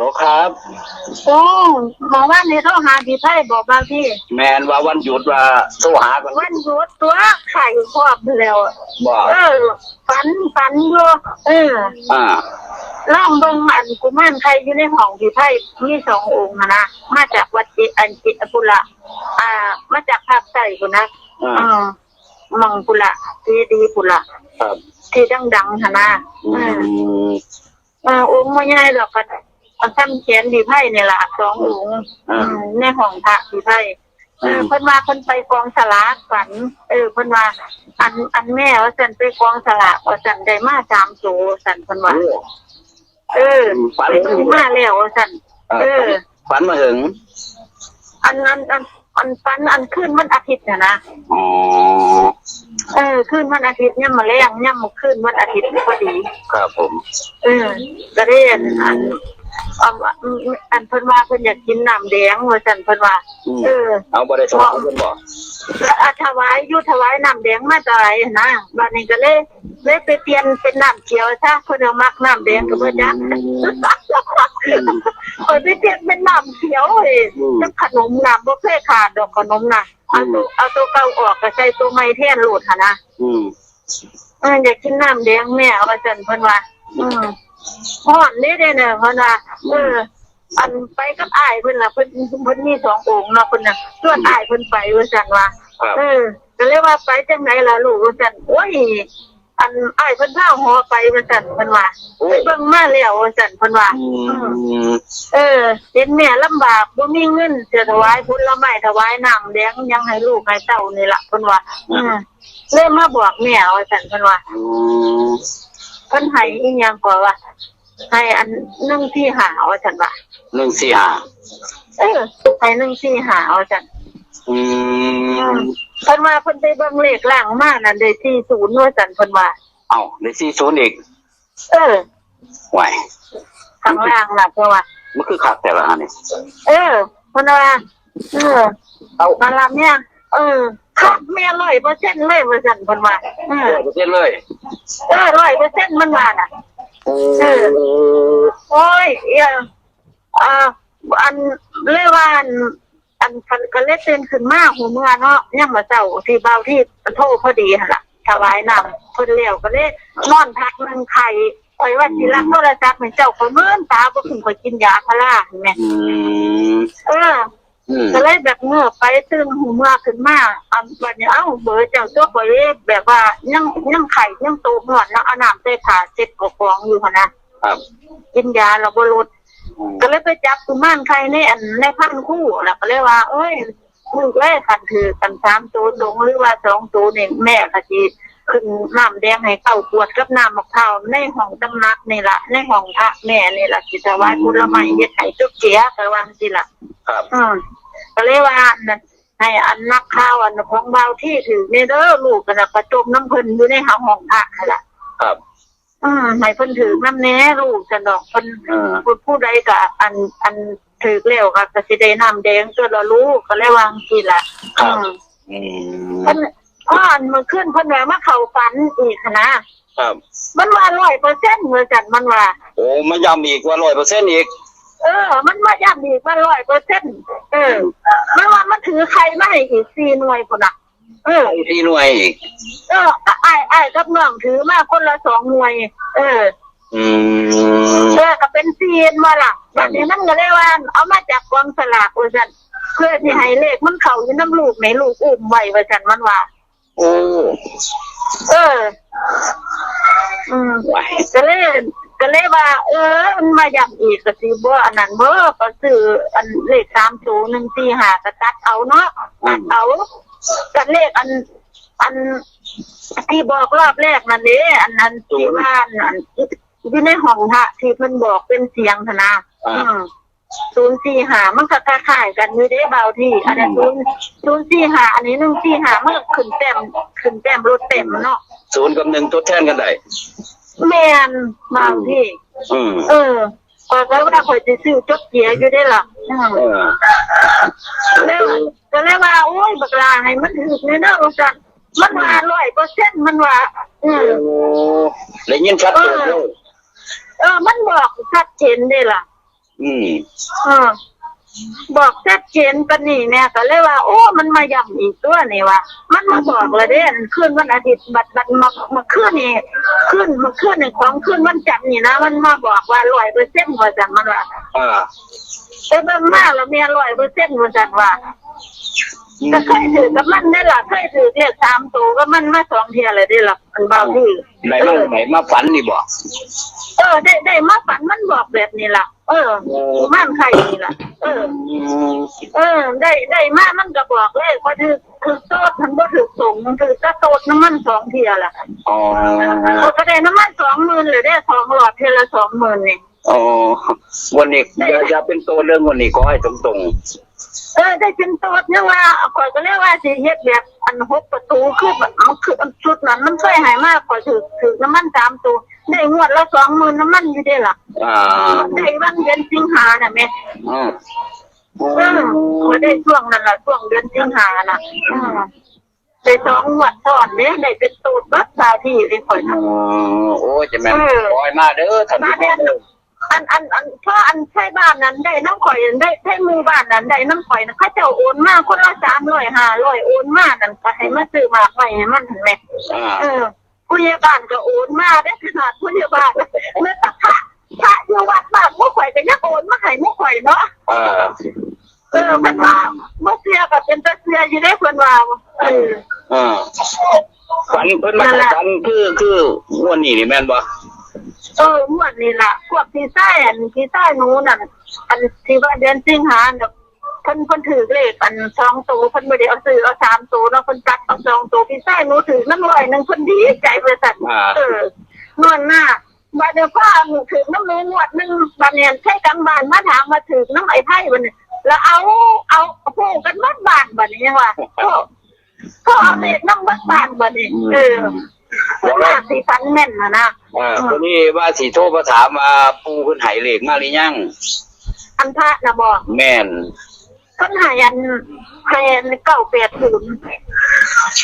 ลครับ โอ้หมอว่านี่เขาหาดีไพ่บอกบางที่ แมนว่าวันหยุดว่าโทรหากันวันหยุดตัวไข่ครอบแล้วบ่เออฝันฝันอยู่เออ อ่าล่องเบิ่งอันกุมารใครอยู่ในห้องดีไพ่มีสององค์นะนะ มาจากวัดจิอันจิตปุระอ่า มาจากภาคใต้กุนะอ่าอืมมังปุระดีดีปุระครับที่ดังๆนะนะอืเออมเออองค์ไม่ใหญ่หรอกก็ มันทำเขียนดีไพ่นี่แหละสององค์อืมในห้องพระดีไพ่เออเพิ่นว่าเพิ่นไปกองสลากฝัน เออเพิ่นว่า อันอันแม่ว่าสันไปกองสลากว่าสันได้มาสามโสสันเพิ่นว่าโอ้เออฝันไปถึงมาแล้วว่าสันเอเอออฝันมาถึงอันอันอันอันฝันอันขึ้นวันอาทิตย์น่ะนะอ๋อเออขึ้นวันอาทิตย์ย่ำมาแรงย่ำมาขึ้นวันอาทิตย์พอดี ครับผม เออก็ได้อัน อันอันอันเพิ่นว่าเพิ่นอยากกินน้ำแดงว่าสันเพิ่นว่าอืมเออเอาบ่ได้โทรหาเพิ่นบ่แล้วอาถวายอยุถวายน้ำแดงมาจากไหนนะบัดนี้ก็เลยเลยไปเปลี่ยนเป็นน้ำเขียวซะเพิ่นเอามักน้ำแดงก็บ่จักเพิ่นไปเปลี่ยนเป็นน้ำเขียวเอ้ยจักขนมน้ำบ่เคยขาดดอกขนมน่ะเอาตัวเอาตัวเก่าออกก็ใส่ตัวใหม่แทนโลดหั่นนะอืมเอออยากกินน้ำแดงแม่ว่าซั่นเพิ่นว่าอืม ฮ้อนเด้เด้เน่ะเพิ่นว่าเอออันไปกับอ้ายเพิ่นล่ะเพิ่นเพิ่นมีสององค์เนาะเพิ่นน่ะชวนอ้ายเพิ่นไปว่าซั่นว่าครับเออก็เลยว่าไปจังไหนล่ะลูกว่าซั่นโอ้ยอันอ้ายเพิ่นพาหอไปว่าซั่นเพิ่นว่าไปเบิ่งมาแล้วว่าซั่นเพิ่นว่า อืมเออเห็นแม่ลำบากบ่มีเงินจะถวายผลไม้ถวายน้ำแดงยังให้ลูกให้เต้านี่ล่ะเพิ่นว่าอืมเลยมาบอกแม่ว่าซั่นเพิ่นว่า อืม เพิ่นให้อีหยังก่อว่าให้อันหนึ่งที่หาว่าซั่นว่าหนึ่งสี่ห้าเออให้หนึ่งที่หาว่าซั่นอืมเพิ่นว่าเพิ่นไปเบิ่งเลขล่างมานั่นได้40ว่าซั่นเพิ่นว่าเอาได้สี่ศูนย์อีกเออไหวข้างล่างน่ะเพราะว่ามันคือคักแต่ละอันนี่เออเพนว่าเออเอามาลำเนี่ยเออ ขับแม่ร้อยเปอร์เซ็นต์เลยว่าสันเพนว่าเออเปอร์เซ็นต์เลยเออร้อยเปอร์เซ็นต์มันว่าน่ะเออโอ้ยเอออ่าอันเรียกว่าอันอันคันก็เลยตื่นขึ้นมาหูเมื่อเนาะยังมาเจ้าที่เบาที่โทษพอดีหั่นล่ะถวายน้ำเพิ่นเลี้ยวก็เลยนอนพักหนึงไข่ไว้ว่าสิรับโทรศัพท์ให้เจ้าเขาเมื่อนตาบ่ขึ้นข่อยกินยาพาราเห็นไหมอืมเอออืม ก็เลยแบบเมื่อไปตื่นหูเมื่อขึ้นมาอันวันนี้เอ้าเบอร์เจ้าตัวก็เลยแบบว่ายังยังไข่ยังโตหอนแล้วเอาน้ำใส่ผ้าเจ็บกฟองอยู่หั่นนะครับกินยาเราบ่ลดก็เลยไปจับกุมารไข่ในอันในพันคู่แล้วก็เลยว่าเอ้ยลูกเอ้ยคันถือกันสามตัวตรงหรือว่าสองตัวนี่แม่ก็สิขึ้นน้ำแดงให้เข้าขวดกับน้ำมะพร้าวในห้องตำนักนี่ล่ะในห้องพระแม่นี่ล่ะสิถวายผลไม้เฮ็ดให้ทุกเสียก็ว่าสิล่ะครับอืม ก็เลยว่านั่นให้อันนักข่าวอันของเบาที่ถือเนี่ยเด้อลูกกันนะประจมน้ำเพิ่นอยู่ในหาห้องพระนั่นล่ะครับ อืมให้เพิ่นถือน้ำแหน่ลูกจะดอกเพิ่นเออผู้ผู้ใดก็อันอันถือแล้วก็ก็สิได้น้ำแดงตัวละลูกก็เลยวางสิล่ะครับอืมอืมเพิ่นพ่ออันเมื่อขึ้นเพิ่นว่ามาเข้าฝันอีกนะครับมันว่าร้อยเปอร์เซ็นต์เหมือนกันมันว่า โอ้มาย้ำอีกว่าร้อยเปอร์เซ็นต์อีก เออ มันมาย้ำอีกว่าร้อยเปอร์เซ็นต์เออมันว่ามันถือใครมาให้อีกสี่หน่วยคนน่ะ เออที่หน่วยอีกเออไอ้ไอ้ายกับน้องถือมาคนละสองหน่วย เออ อืมเออก็เป็นซีนมาล่ะแบบนี้มันก็เลยว่า เอามาจากกองสลากว่าสันเพื่อที่ให้เลขมันเข้าอยู่น้ำลูกในลูกอุ้มไว้ว่าสันมันว่า โอ้เออ อืมไหวก็เลย ก็เลยว่า เออมันมาย้ำอีกก็สิบ่อันนั้นเบ่ก็ซื้ออันเลขสามศูนย์หนึ่งสี่ห้าก็ตัดเอาเนาะตัดเอาก็เลขอัน อันที่บอกรอบแรกนั่นเด้อันนั้นที่ว่าอันอยู่ในห้องพระที่เพิ่นบอกเป็นเสียงธนาศูนย์สี่หามันก็คล้ายๆกันอยู่เด้เบาที่ อันนี้ศูนย์ศูนย์สี่หาอันนี้หนึ่งสี่หามันก็ขึ้นแต้มขึ้นแต้มรถเต็มเนาะศูนย์กับหนึ่งทดแทนกันได้ แมนบางที่ อืมเออพอแล้วว่าข่อยจะซื้อจดเสียอยู่ได้ล่ะอืมเออแล้วก็เลยว่าโอ้ยบักลาให้มันถึกในเด้อว่าซั่นมันว่าร้อยเปอร์เซ็นต์มันว่าอืมโอ้ได้ยินชัดเจนเลยเออ มันบอกชัดเจนได้ล่ะ อืมเออ บอกชัดเจนปานนี่แม่ก็เลยว่า โอ้ มันมาย่ำอีกตัวนี่ว่า มันมาบอกเลยเด้คืนวันอาทิตย์บัดบัดมามาคืนนี่คืนมาคืนนี่ของคืนวันจันทร์นี่นะมันมาบอกว่าร้อยเปอร์เซ็นต์ว่าจังมันว่าอ่าแต่เบิ่งมาแล้วแม่ร้อยเปอร์เซ็นต์ว่าจังว่าอืมก็เคยถือกับมันได้ล่ะเคยถือเลขสามตัวก็มันมาสองเทียเลยได้ล่ะมันเบาที่ไหนมาไหนมาฝันนี่บอกเออได้ได้มาฝันมันบอกแบบนี้ล่ะ เออม่านใครนี่ล่ะ เอออืมเออ ได้ได้มามันก็บอกเลยว่าถือถือโตดมันก็ถือส่งมันถือกระโตดน้ำมันสองเทียล่ะอ๋อเขาก็ได้น้ำมันสองหมื่นเลยได้สองหลอดเทียละสองหมื่นนี่อ๋อวันนี้อย่าอย่าเป็นตัวเรื่องวันนี้ก็ให้ตรงเออได้เป็นโตดเนี่ยว่าข่อยก็เรียกว่าสิเฮ็ดแบบอันหกประตูคือแบบมันคืออันชุดนั้นมันเคยหายมากกว่าถือถือน้ำมันสามตัว ได้งวดละสองหมื่นน้ำมันอยู่ได้ล่ะๆอ่าได้วันเดือนสิงหาน่ะแม่อืมเออก็ได้ช่วงนั้นล่ะช่วงเดือนสิงหาน่ะอืมได้สองงวดซ้อนเนี่ยได้เป็นตูดบัดตาที่เลยข่อยอ๋น่ะอโอ้ยจะแม่นเออ ปล่อยมาเด้อท่านมาผู้ชเด้อมอันอันอันเพราะอันใช่บ้านนั้นได้น้ำข่อยได้ได้หมือบ้านนั้นได้น้ำข่อยนะเขาเจ้าโอนมาคนละสามร้อยห้าร้อยโอนมานั่นก็ให้มาซื้อหมากใหม่ให้มันเห็นไหมอ่าเออ ผู้ใหญ่บ้านก็โอนมาได้ขนาดผู้ใหญ่บ้านเมื่อตักพระพระอยู่วัดบ้านมุกข่อยก็ยังโอนมาให้มุกข่อยเนาะอ่าเออมันว่าเมื่อเสียก็เป็นตะเสียอยู่ได้เพิ่นว่าเอออ่าฝันเพิ่นมานั่นแหละฝันคือคือวันนี้นี่แม่นบ่เออหมวดนี่ล่ะพวกที่ใต้อันที่ใต้หนูนั่นอันที่ว่าเดือนสิงหาเนี่ยเพิ่นเพิ่นถือเลขอันสองตัวเพิ่นไม่ได้เอาซื้อเอาสามตัวเนาะเพิ่นตัดเอาสองตัวพี่ใต้หนูถือน้ำลอยหนึงเพิ่นดีใจบริษัทอ่าเออนวลหน้าบาดเดี๋ยวพ่อหนูถือน้ำหนูงวดหนึงบาดเนี่ยใช้กลางบ้านมาถามมาถือน้ำไอ้ไผ่บัดนี้แล้วเอาเอาพูกันมัดบ้านบัดนี้ยังว่าพ่อพ่อเอาเลขน้ำมัดบ้านบัดนี้เออเพิ่นมาสิฟันแม่นนะนะอ่าวันนี้ว่าสิโทรมาถามว่าปู่เพิ่นให้เลขมาหรือยังอันพระนะบอกแม่น ต้นหายันแพนเก้าแปดศูนย์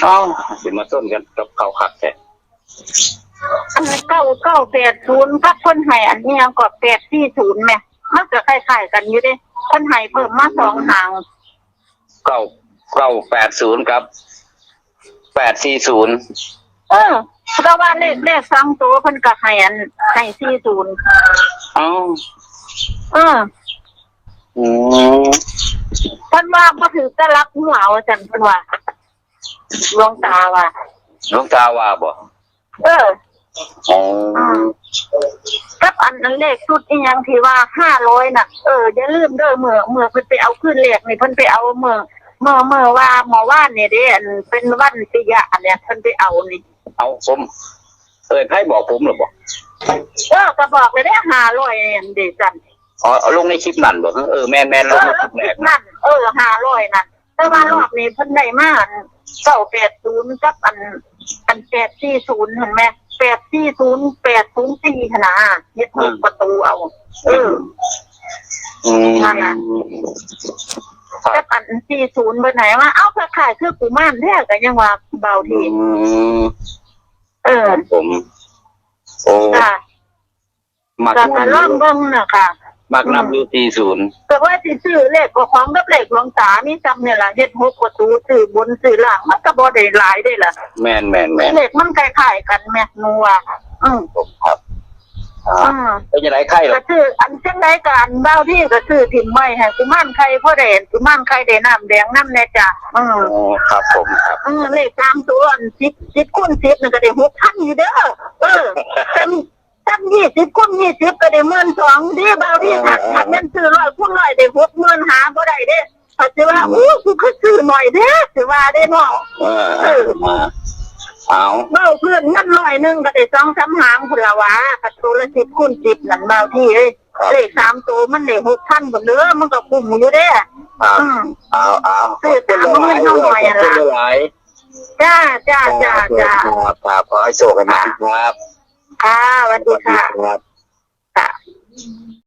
เอ้าสิมาต้นกันกับเขาคักแท้อันเก้าเก้าแปดศูนย์กับคนใหายอันนี้ยังกอแปดสี่ศูนย์แม่มันก็คล้ายๆกันอยู่เด้คนใหายเพิ่มมาสองหางเก้าเก้าแปดศูนย์ครับแปดสี่ศูนย์เออเพราะว่าเลขเลขสองตัวเพิ่นก็ใหายอันใหายสี่ศูนย์เอ้าเอออืม เพิ่นว่าบ่ถือจะรับหัวเอาจันเพิ่นว่าหลวงตาว่าหลวงตาว่าบ่เอออ๋อกับอันนั้นเลขชุดอีหยังที่ว่าห้าร้อยน่ะ เอออย่าลืมเด้อเมื่อเมื่อเพิ่นไปเอาขึ้นเลขนี่เพิ่นไปเอาเมื่อเมื่อเมื่อว่าหมอว่านเนี่ยเด้อันเป็นวันปิยะอันเนี้ยเพิ่นไปเอานี่เอาผมเอ้ยไพ่บอกผมหรือบ่เออก็บอกเลยได้ห้าร้อยอันเดจัน อ๋อเอาลงในคลิปนั่นบ่เออแม่นแม่นเอลงอในคลิปแรกนะนั่นเออห้าร้อยนั่นแต่ว่ารอบนี้เพิ่นได้มาอันเก้าแปดศูนย์กับอัน อันแปดสี่ศูนย์เห็นไหมแปดสี่ศูนย์แปดศูนย์สี่ขนาดยึดหกประตูเอา เอออืมนั่นน่ะแต่ปันสี่ศูนย์เบอร์ไหนว่าเอ้าเพื่อขายคือกูม่านแท้กันยังว่าเบาอืทีมเออครับผม โอ้ค่ะมักก็จะล่องนำเบิ้งน่ะค่ะ มักนำอยู่ที่ศูนย์แต่ว่าสิซื้อเลขก็ของกับเลขหลวงตามีจำเนี่ยล่ะเฮ็ดหกประตูซื้อบนซื้อล่างมันก็บ่ได้หลายได้ล่ะแม่นแม่นแม่นเลขมันคล้ายๆกันแม่หนูว่าอืมผมครับอ่าอืมเป็นยังไงไข่หรอก็ซื้ออันเช่นไรกันเบ้าที่ก็ซื้อถิ่มไว้ให้กุมารไข่พ่อเด่นกุมารไข่ได้น้ำแดงน้ำแน่จ้ะอืมอ๋อครับผมครับเออเลขตามตัวอันสิบสิบคูณสิบนี่ก็ได้หกพันอยู่เด้อเออตั้งตั้ง ยี่สิบคูณยี่สิบก็ได้หมื่นสองเด้บ่าวที่ถักถักนั่นซื้อร้อยคูณร้อยได้หกหมื่นหาบ่ได้เด้เขาจะว่าอู้กูก็ซื้อหน่อยเด้สิว่าได้เนาะเออมาเอาเบ้าเพื่อนเงินร้อยหนึ่งก็ได้สองสามหางพุ่นละวะกระตัวละสิบคูณสิบนั่นบ่าวที่เอ้ยเลขสามตัวมันได้หกพันบ่เด้อมันก็คุ้มอยู่เด้เอาอืมเอาเอาซื้อตามเงินเท่าหน่อยอะล่ะจ้าจ้าจ้าจ้าครับขอให้โชคกันนะครับ ค่ะสวัสดีค่ะ ครับค่ะ